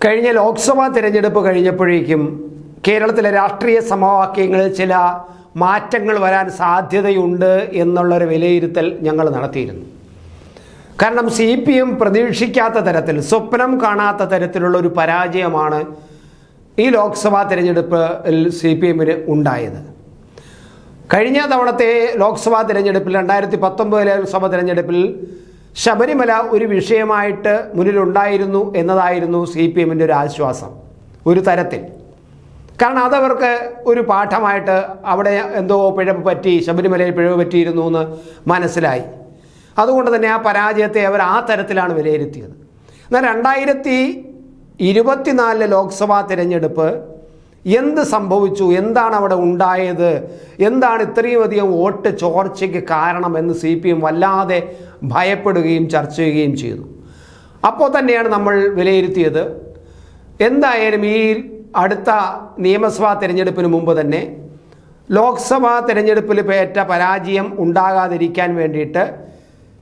കഴിഞ്ഞ ലോക്സഭാ തിരഞ്ഞെടുപ്പ് കഴിഞ്ഞപ്പോഴേക്കും കേരളത്തിലെ രാഷ്ട്രീയ സമവാക്യങ്ങളിൽ ചില മാറ്റങ്ങൾ വരാൻ സാധ്യതയുണ്ട് എന്നുള്ളൊരു വിലയിരുത്തൽ ഞങ്ങൾ നടത്തിയിരുന്നു. കാരണം സി പി എം പ്രതീക്ഷിക്കാത്ത തരത്തിൽ സ്വപ്നം കാണാത്ത തരത്തിലുള്ള ഒരു പരാജയമാണ് ഈ ലോക്സഭാ തിരഞ്ഞെടുപ്പിൽ സി പി എമ്മിന് ഉണ്ടായത്. കഴിഞ്ഞ തവണത്തെ ലോക്സഭാ തിരഞ്ഞെടുപ്പിൽ രണ്ടായിരത്തി പത്തൊമ്പതിലെ ലോക്സഭാ തിരഞ്ഞെടുപ്പിൽ ശബരിമല ഒരു വിഷയമായിട്ട് മുന്നിലുണ്ടായിരുന്നു എന്നതായിരുന്നു സി പി എമ്മിന്റെ ഒരു ആശ്വാസം. ഒരു തരത്തിൽ. കാരണം അതവർക്ക് ഒരു പാഠമായിട്ട് അവിടെ എന്തോ പിഴവ് പറ്റി ശബരിമലയിൽ പിഴവ് പറ്റിയിരുന്നു എന്ന് മനസ്സിലായി. അതുകൊണ്ട് തന്നെ ആ പരാജയത്തെ അവർ ആ തരത്തിലാണ് വിലയിരുത്തിയത്. എന്നാൽ രണ്ടായിരത്തി ഇരുപത്തിനാലിലെ ലോക്സഭാ തിരഞ്ഞെടുപ്പ് എന്ത് സംഭവിച്ചു? എന്താണ് അവിടെ ഉണ്ടായത്? എന്താണ് ഇത്രയും അധികം വോട്ട് ചോർച്ചയ്ക്ക് കാരണം എന്ന് സി പി എം വല്ലാതെ ഭയപ്പെടുകയും ചർച്ച ചെയ്യുകയും ചെയ്തു. അപ്പോൾ തന്നെയാണ് നമ്മൾ വിലയിരുത്തിയത്. എന്തായാലും ഈ അടുത്ത നിയമസഭാ തിരഞ്ഞെടുപ്പിന് മുമ്പ് തന്നെ ലോക്സഭാ തിരഞ്ഞെടുപ്പിൽ പേറ്റ പരാജയം ഉണ്ടാകാതിരിക്കാൻ വേണ്ടിയിട്ട്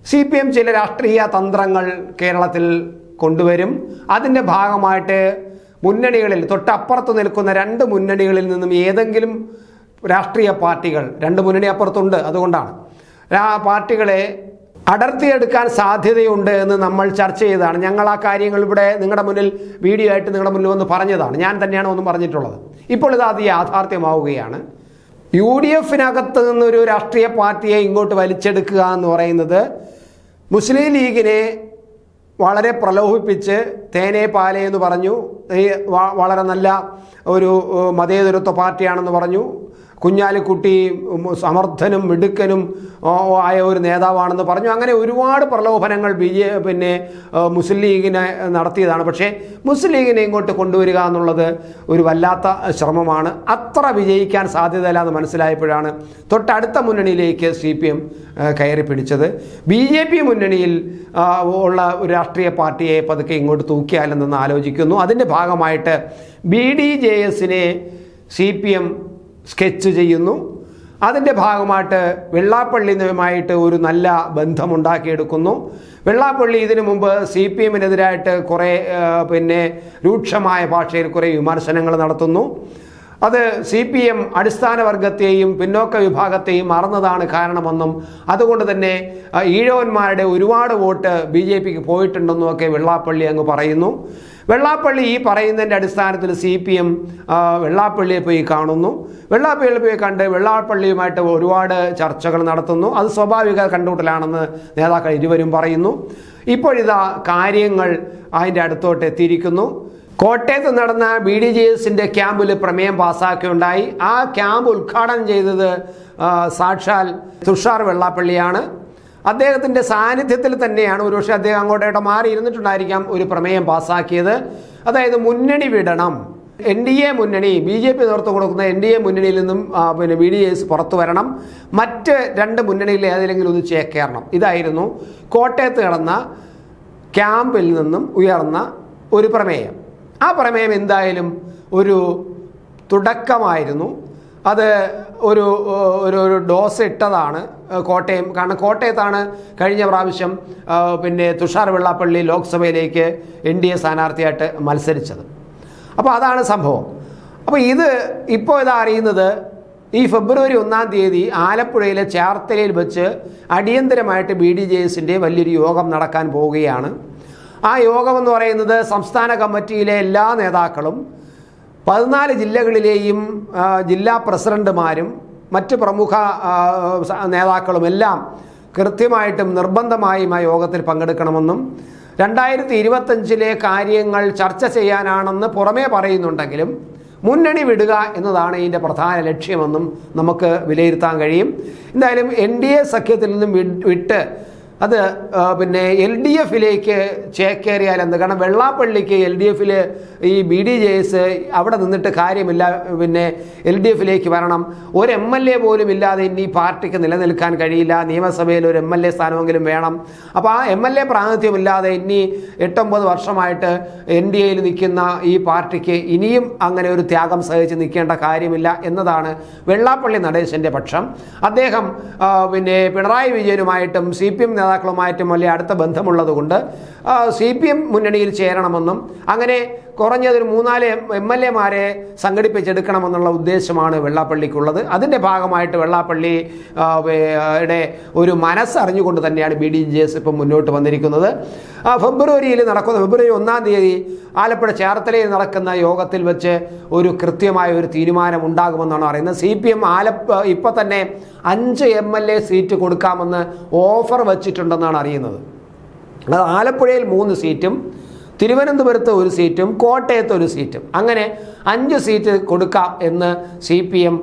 സി പി എം ചില രാഷ്ട്രീയ തന്ത്രങ്ങൾ കേരളത്തിൽ കൊണ്ടുവരും. അതിന്റെ ഭാഗമായിട്ട് മുന്നണികളിൽ തൊട്ടപ്പുറത്ത് നിൽക്കുന്ന രണ്ട് മുന്നണികളിൽ നിന്നും ഏതെങ്കിലും രാഷ്ട്രീയ പാർട്ടികൾ രണ്ട് മുന്നണി അപ്പുറത്തുണ്ട് അതുകൊണ്ടാണ്. ആ പാർട്ടികളെ അടർത്തിയെടുക്കാൻ സാധ്യതയുണ്ട് എന്ന് നമ്മൾ ചർച്ച ചെയ്തതാണ്. ഞങ്ങൾ ആ കാര്യങ്ങൾ ഇവിടെ നിങ്ങളുടെ മുന്നിൽ വീഡിയോ ആയിട്ട് നിങ്ങളുടെ മുന്നിൽ വന്ന് പറഞ്ഞതാണ്. ഞാൻ തന്നെയാണ് ഒന്നും പറഞ്ഞിട്ടുള്ളത്. ഇപ്പോൾ ഇത് അത് യാഥാർത്ഥ്യമാവുകയാണ്. യു ഡി എഫിനകത്ത് നിന്നൊരു രാഷ്ട്രീയ പാർട്ടിയെ ഇങ്ങോട്ട് വലിച്ചെടുക്കുക എന്ന് പറയുന്നത് മുസ്ലിം ലീഗിനെ വളരെ പ്രലോഭിപ്പിച്ച് തേനെ പാലേ എന്ന് പറഞ്ഞു. വളരെ നല്ല ഒരു മതേതരത്വ പാർട്ടിയാണെന്ന് പറഞ്ഞു. കുഞ്ഞാലിക്കുട്ടി സമർത്ഥനും മിടുക്കനും ആയ ഒരു നേതാവാണെന്ന് പറഞ്ഞു. അങ്ങനെ ഒരുപാട് പ്രലോഭനങ്ങൾ ബി ജെ പിന്നെ മുസ്ലിം ലീഗിനെ നടത്തിയതാണ്. പക്ഷേ മുസ്ലിം ലീഗിനെ ഇങ്ങോട്ട് കൊണ്ടുവരിക എന്നുള്ളത് ഒരു വല്ലാത്ത ശ്രമമാണ്. അത്ര വിജയിക്കാൻ സാധ്യതയില്ല എന്ന് മനസ്സിലായപ്പോഴാണ് തൊട്ടടുത്ത മുന്നണിയിലേക്ക് സി പി എം കയറി പിടിച്ചത്. ബി ജെ പി മുന്നണിയിൽ ഉള്ള ഒരു രാഷ്ട്രീയ പാർട്ടിയെ പതുക്കെ ഇങ്ങോട്ട് തൂക്കിയാലെന്നൊന്ന് ആലോചിക്കുന്നു. അതിന്റെ ഭാഗമായിട്ട് ബി ഡി ജെ എസിനെ സി പി എം സ്കെച്ച് ചെയ്യുന്നു. അതിന്റെ ഭാഗമായിട്ട് വെള്ളാപ്പള്ളിയുമായിട്ട് ഒരു നല്ല ബന്ധമുണ്ടാക്കിയെടുക്കുന്നു. വെള്ളാപ്പള്ളി ഇതിനു മുമ്പ് സി പി എമ്മിനെതിരായിട്ട് കുറേ പിന്നെ രൂക്ഷമായ ഭാഷയിൽ കുറേ വിമർശനങ്ങൾ നടത്തുന്നു. അത് സി പി എം അടിസ്ഥാന വർഗത്തെയും പിന്നോക്ക വിഭാഗത്തെയും മറന്നതാണ് കാരണമെന്നും അതുകൊണ്ട് തന്നെ ഈഴവന്മാരുടെ ഒരുപാട് വോട്ട് ബി ജെ പിക്ക് പോയിട്ടുണ്ടെന്നും ഒക്കെ വെള്ളാപ്പള്ളി അങ്ങ് പറയുന്നു. വെള്ളാപ്പള്ളി ഈ പറയുന്നതിന്റെ അടിസ്ഥാനത്തിൽ സി പി എം വെള്ളാപ്പള്ളിയെ പോയി കാണുന്നു. വെള്ളാപ്പള്ളിയെ പോയി കണ്ട് വെള്ളാപ്പള്ളിയുമായിട്ട് ഒരുപാട് ചർച്ചകൾ നടത്തുന്നു. അത് സ്വാഭാവിക കണ്ടുകൂട്ടലാണെന്ന് നേതാക്കൾ ഇരുവരും പറയുന്നു. ഇപ്പോഴിതാ കാര്യങ്ങൾ അതിന്റെ അടുത്തോട്ട് എത്തിയിരിക്കുന്നു. കോട്ടയത്ത് നടന്ന ബി ഡി ജെ എസിന്റെ ക്യാമ്പിൽ പ്രമേയം പാസ്സാക്കുകയുണ്ടായി ആ ക്യാമ്പ് ഉദ്ഘാടനം ചെയ്തത് സാക്ഷാൽ തുഷാർ വെള്ളാപ്പള്ളിയാണ്. അദ്ദേഹത്തിന്റെ സാന്നിധ്യത്തിൽ തന്നെയാണ് ഒരുപക്ഷെ അദ്ദേഹം അങ്ങോട്ടേട്ടോ മാറി ഇരുന്നിട്ടുണ്ടായിരിക്കാം ഒരു പ്രമേയം പാസ്സാക്കിയത് അതായത് മുന്നണി വിടണം. എൻ ഡി എ മുന്നണി ബി ജെ പി നേതൃത്വം കൊടുക്കുന്ന എൻ ഡി എ മുന്നണിയിൽ നിന്നും പിന്നെ ബി ഡി എസ് പുറത്തു വരണം. മറ്റ് രണ്ട് മുന്നണിയിൽ ഏതെങ്കിലും ഒന്ന് ചേക്കേറണം ഇതായിരുന്നു കോട്ടയത്ത് കിടന്ന ക്യാമ്പിൽ നിന്നും ഉയർന്ന ഒരു പ്രമേയം. ആ പ്രമേയം എന്തായാലും ഒരു തുടക്കമായിരുന്നു. അത് ഒരു ഒരു ഡോസ് ഇട്ടതാണ്. കോട്ടയം. കാരണം കോട്ടയത്താണ് കഴിഞ്ഞ പ്രാവശ്യം പിന്നെ തുഷാർ വെള്ളാപ്പള്ളി ലോക്സഭയിലേക്ക് എൻ ഡി എ സ്ഥാനാർത്ഥിയായിട്ട് മത്സരിച്ചത്. അപ്പോൾ അതാണ് സംഭവം. അപ്പോൾ ഇത് ഇപ്പോൾ ഇതാ അറിയുന്നത് ഈ ഫെബ്രുവരി ഒന്നാം തീയതി ആലപ്പുഴയിലെ ചേർത്തലയിൽ വെച്ച് അടിയന്തരമായിട്ട് ബി ഡി ജെ എസിന്റെ വലിയൊരു യോഗം നടക്കാൻ പോവുകയാണ്. ആ യോഗം എന്ന് പറയുന്നത് സംസ്ഥാന കമ്മിറ്റിയിലെ എല്ലാ നേതാക്കളും പതിനാല് ജില്ലകളിലെയും ജില്ലാ പ്രസിഡന്റുമാരും മറ്റ് പ്രമുഖ നേതാക്കളുമെല്ലാം കൃത്യമായിട്ടും നിർബന്ധമായും ആ യോഗത്തിൽ പങ്കെടുക്കണമെന്നും രണ്ടായിരത്തി ഇരുപത്തഞ്ചിലെ കാര്യങ്ങൾ ചർച്ച ചെയ്യാനാണെന്ന് പുറമേ പറയുന്നുണ്ടെങ്കിലും മുന്നണി വിടുക എന്നതാണ് ഇതിന്റെ പ്രധാന ലക്ഷ്യമെന്നും നമുക്ക് വിലയിരുത്താൻ കഴിയും. എന്തായാലും എൻ ഡി എ സഖ്യത്തിൽ നിന്നും വിട്ട് അത് പിന്നെ എൽ ഡി എഫിലേക്ക് ചേക്കേറിയാൽ എന്ത്? കാരണം വെള്ളാപ്പള്ളിക്ക് എൽ ഡി എഫിൽ ഈ ബി ഡി ജെ എസ് അവിടെ നിന്നിട്ട് കാര്യമില്ല. പിന്നെ എൽ ഡി എഫിലേക്ക് വരണം. ഒരു എം എൽ എ പോലും ഇല്ലാതെ ഇനി പാർട്ടിക്ക് നിലനിൽക്കാൻ കഴിയില്ല. നിയമസഭയിൽ ഒരു എം എൽ എ സ്ഥാനമെങ്കിലും വേണം. അപ്പോൾ ആ എം എൽ എ പ്രാതിനിധ്യമില്ലാതെ ഇനി എട്ടൊമ്പത് വർഷമായിട്ട് എൻ ഡി എയിൽ നിൽക്കുന്ന ഈ പാർട്ടിക്ക് ഇനിയും അങ്ങനെ ഒരു ത്യാഗം സഹിച്ച് നിൽക്കേണ്ട കാര്യമില്ല എന്നതാണ് വെള്ളാപ്പള്ളി നടേശന്റെ പക്ഷം. അദ്ദേഹം പിന്നെ പിണറായി വിജയനുമായിട്ടും സി പി എം നേതാക്കൾ നേതാക്കളുമായിട്ടും വലിയ അടുത്ത ബന്ധമുള്ളതുകൊണ്ട് സി പി എം മുന്നണിയിൽ ചേരണമെന്നും അങ്ങനെ കുറഞ്ഞതൊരു മൂന്നാൽ എം എൽ എമാരെ സംഘടിപ്പിച്ചെടുക്കണമെന്നുള്ള ഉദ്ദേശമാണ് വെള്ളാപ്പള്ളിക്കുള്ളത്. അതിന്റെ ഭാഗമായിട്ട് വെള്ളാപ്പള്ളി യുടെ ഒരു മനസ്സറിഞ്ഞുകൊണ്ട് തന്നെയാണ് ബി ഡി ജെ എസ് ഇപ്പം മുന്നോട്ട് വന്നിരിക്കുന്നത്. ഫെബ്രുവരിയിൽ നടക്കുന്ന ഫെബ്രുവരി ഒന്നാം തീയതി ആലപ്പുഴ ചേർത്തലയിൽ നടക്കുന്ന യോഗത്തിൽ വെച്ച് ഒരു കൃത്യമായ ഒരു തീരുമാനം ഉണ്ടാകുമെന്നാണ് പറയുന്നത്. സി പി എം ആലപ്പ ഇപ്പം തന്നെ അഞ്ച് എം എൽ എ സീറ്റ് കൊടുക്കാമെന്ന് ഓഫർ വച്ചിട്ടുണ്ടെന്നാണ് അറിയുന്നത്. ആലപ്പുഴയിൽ മൂന്ന് സീറ്റും തിരുവനന്തപുരത്ത് ഒരു സീറ്റും കോട്ടയത്ത് ഒരു സീറ്റും. അങ്ങനെ അഞ്ച് സീറ്റ് കൊടുക്കാം എന്ന് സി പി എം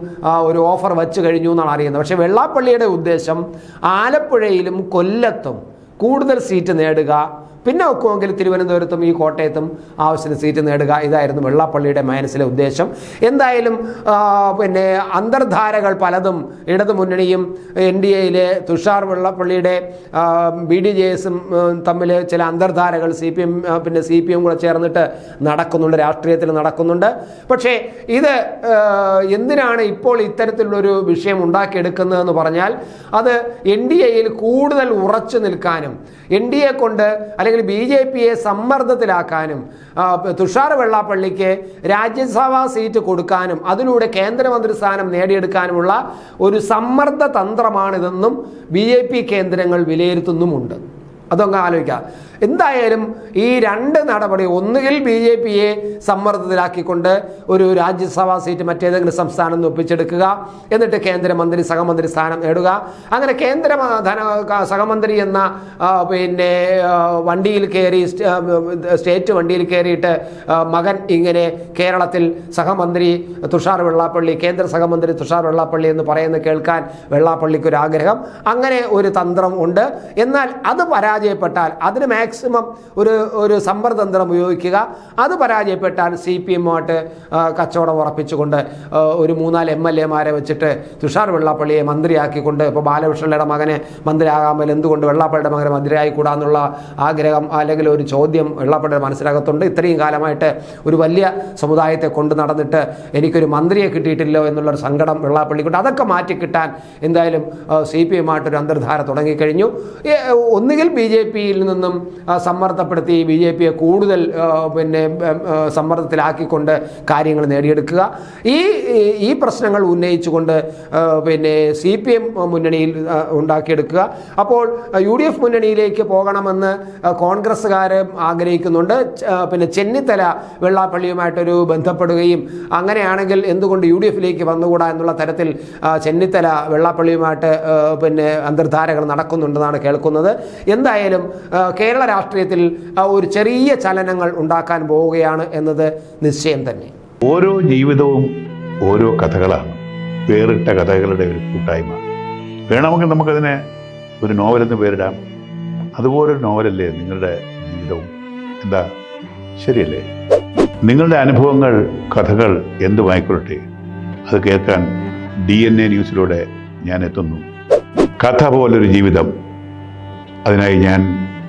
ഒരു ഓഫർ വച്ചു കഴിഞ്ഞു എന്നാണ് അറിയുന്നത്. പക്ഷേ വെള്ളാപ്പള്ളിയുടെ ഉദ്ദേശം ആലപ്പുഴയിലും കൊല്ലത്തും കൂടുതൽ സീറ്റ് നേടുക പിന്നെ ഒക്കുമെങ്കിൽ തിരുവനന്തപുരത്തും ഈ കോട്ടയത്തും ആവശ്യത്തിന് സീറ്റ് നേടുക. ഇതായിരുന്നു വെള്ളാപ്പള്ളിയുടെ മനസ്സിലെ ഉദ്ദേശം. എന്തായാലും പിന്നെ അന്തർധാരകൾ പലതും ഇടതു മുന്നണിയും എൻ ഡി എയിലെ Tushar Vellappally B D J എസും തമ്മിൽ ചില അന്തർധാരകൾ സി പി എം പിന്നെ സി പി എം കൂടെ ചേർന്നിട്ട് നടക്കുന്നുണ്ട് രാഷ്ട്രീയത്തിൽ നടക്കുന്നുണ്ട്. പക്ഷേ ഇത് എന്തിനാണ് ഇപ്പോൾ ഇത്തരത്തിലുള്ളൊരു വിഷയം ഉണ്ടാക്കിയെടുക്കുന്നതെന്ന് പറഞ്ഞാൽ അത് എൻ ഡി എയിൽ കൂടുതൽ ഉറച്ചു നിൽക്കാനും എൻ ഡി എ കൊണ്ട് അല്ലെങ്കിൽ ബി ജെ പിയെ സമ്മർദ്ദത്തിലാക്കാനും തുഷാർ വെള്ളാപ്പള്ളിക്ക് രാജ്യസഭാ സീറ്റ് കൊടുക്കാനും അതിലൂടെ കേന്ദ്രമന്ത്രി സ്ഥാനം നേടിയെടുക്കാനുമുള്ള ഒരു സമ്മർദ്ദ തന്ത്രമാണിതെന്നും ബി ജെ പി കേന്ദ്രങ്ങൾ വിലയിരുത്തുന്നുമുണ്ട്. അതൊക്കെ ആലോചിക്കാം. എന്തായാലും ഈ രണ്ട് നടപടി ഒന്നുകിൽ ബി ജെ പിയെ സമ്മർദ്ദത്തിലാക്കിക്കൊണ്ട് ഒരു രാജ്യസഭാ സീറ്റ് മറ്റേതെങ്കിലും സംസ്ഥാനം നിന്ന് ഒപ്പിച്ചെടുക്കുക എന്നിട്ട് കേന്ദ്രമന്ത്രി സഹമന്ത്രി സ്ഥാനം നേടുക. അങ്ങനെ കേന്ദ്ര ധന സഹമന്ത്രി എന്ന പിന്നെ വണ്ടിയിൽ കയറി സ്റ്റേറ്റ് വണ്ടിയിൽ കയറിയിട്ട് മകൻ ഇങ്ങനെ കേരളത്തിൽ സഹമന്ത്രി തുഷാർ വെള്ളാപ്പള്ളി കേന്ദ്ര സഹമന്ത്രി തുഷാർ വെള്ളാപ്പള്ളി എന്ന് പറയുന്നത് കേൾക്കാൻ വെള്ളാപ്പള്ളിക്ക് ഒരു ആഗ്രഹം അങ്ങനെ ഒരു തന്ത്രം ഉണ്ട്. എന്നാൽ അത് പരാജയപ്പെട്ടാൽ അതിന് ഒരു ഒരു സമ്പർതന്ത്രം ഉപയോഗിക്കുക. അത് പരാജയപ്പെട്ടാൽ സി പി എമ്മുമായിട്ട് കച്ചവടം ഉറപ്പിച്ചുകൊണ്ട് ഒരു മൂന്നാൽ എം എൽ എമാരെ വെച്ചിട്ട് തുഷാർ വെള്ളാപ്പള്ളിയെ മന്ത്രിയാക്കിക്കൊണ്ട് ഇപ്പോൾ ബാലകൃഷ്ണയുടെ മകനെ മന്ത്രിയാകാമൽ എന്തുകൊണ്ട് വെള്ളാപ്പള്ളിയുടെ മകനെ മന്ത്രിയായിക്കൂടാന്നുള്ള ആഗ്രഹം അല്ലെങ്കിൽ ഒരു ചോദ്യം വെള്ളാപ്പള്ളിയുടെ മനസ്സിനകത്തുണ്ട്. ഇത്രയും കാലമായിട്ട് ഒരു വലിയ സമുദായത്തെ കൊണ്ട് നടന്നിട്ട് എനിക്കൊരു മന്ത്രിയെ കിട്ടിയിട്ടില്ലോ എന്നുള്ളൊരു സങ്കടം വെള്ളാപ്പള്ളിക്കുണ്ട്. അതൊക്കെ മാറ്റി കിട്ടാൻ എന്തായാലും സി പി എമ്മായിട്ടൊരു അന്തർധാര തുടങ്ങിക്കഴിഞ്ഞു. ഒന്നുകിൽ ബി ജെ പിയിൽ നിന്നും സമ്മർദ്ദപ്പെടുത്തി ബി ജെ പിയെ കൂടുതൽ പിന്നെ സമ്മർദ്ദത്തിലാക്കിക്കൊണ്ട് കാര്യങ്ങൾ നേടിയെടുക്കുക. ഈ- ഈ പ്രശ്നങ്ങൾ ഉന്നയിച്ചുകൊണ്ട് പിന്നെ സി പി എം മുന്നണിയിൽ ഉണ്ടാക്കിയെടുക്കുക. അപ്പോൾ യു ഡി എഫ് മുന്നണിയിലേക്ക് പോകണമെന്ന് കോൺഗ്രസ്സുകാർ ആഗ്രഹിക്കുന്നുണ്ട്. പിന്നെ ചെന്നിത്തല വെള്ളാപ്പള്ളിയുമായിട്ടൊരു ബന്ധപ്പെടുകയും അങ്ങനെയാണെങ്കിൽ എന്തുകൊണ്ട് യു ഡി എഫിലേക്ക് വന്നുകൂടാ എന്നുള്ള തരത്തിൽ ചെന്നിത്തല വെള്ളാപ്പള്ളിയുമായിട്ട് പിന്നെ അന്തർധാരകൾ നടക്കുന്നുണ്ടെന്നാണ് കേൾക്കുന്നത്. എന്തായാലും കേരള രാഷ്ട്രീയത്തിൽ ഒരു ചെറിയ ചലനങ്ങൾ ഉണ്ടാക്കാൻ പോവുകയാണ് എന്നത് നിശ്ചയം തന്നെ. ഓരോ ജീവിതവും ഓരോ കഥകളാണ്. വേറിട്ട കഥകളുടെ ഒരു കൂട്ടായ്മ. വേണമെങ്കിൽ നമുക്കതിനെ ഒരു നോവലെന്ന് പേരിടാം. അതുപോലൊരു നോവലല്ലേ നിങ്ങളുടെ ജീവിതവും? എന്താ? ശരിയല്ലേ? നിങ്ങളുടെ അനുഭവങ്ങൾ കഥകൾ എന്തുമായിക്കൊള്ളട്ടെ അത് കേൾക്കാൻ ഡി എൻ എ ന്യൂസിലൂടെ ഞാൻ എത്തുന്നു. കഥ പോലൊരു ജീവിതം. അതിനായി ഞാൻ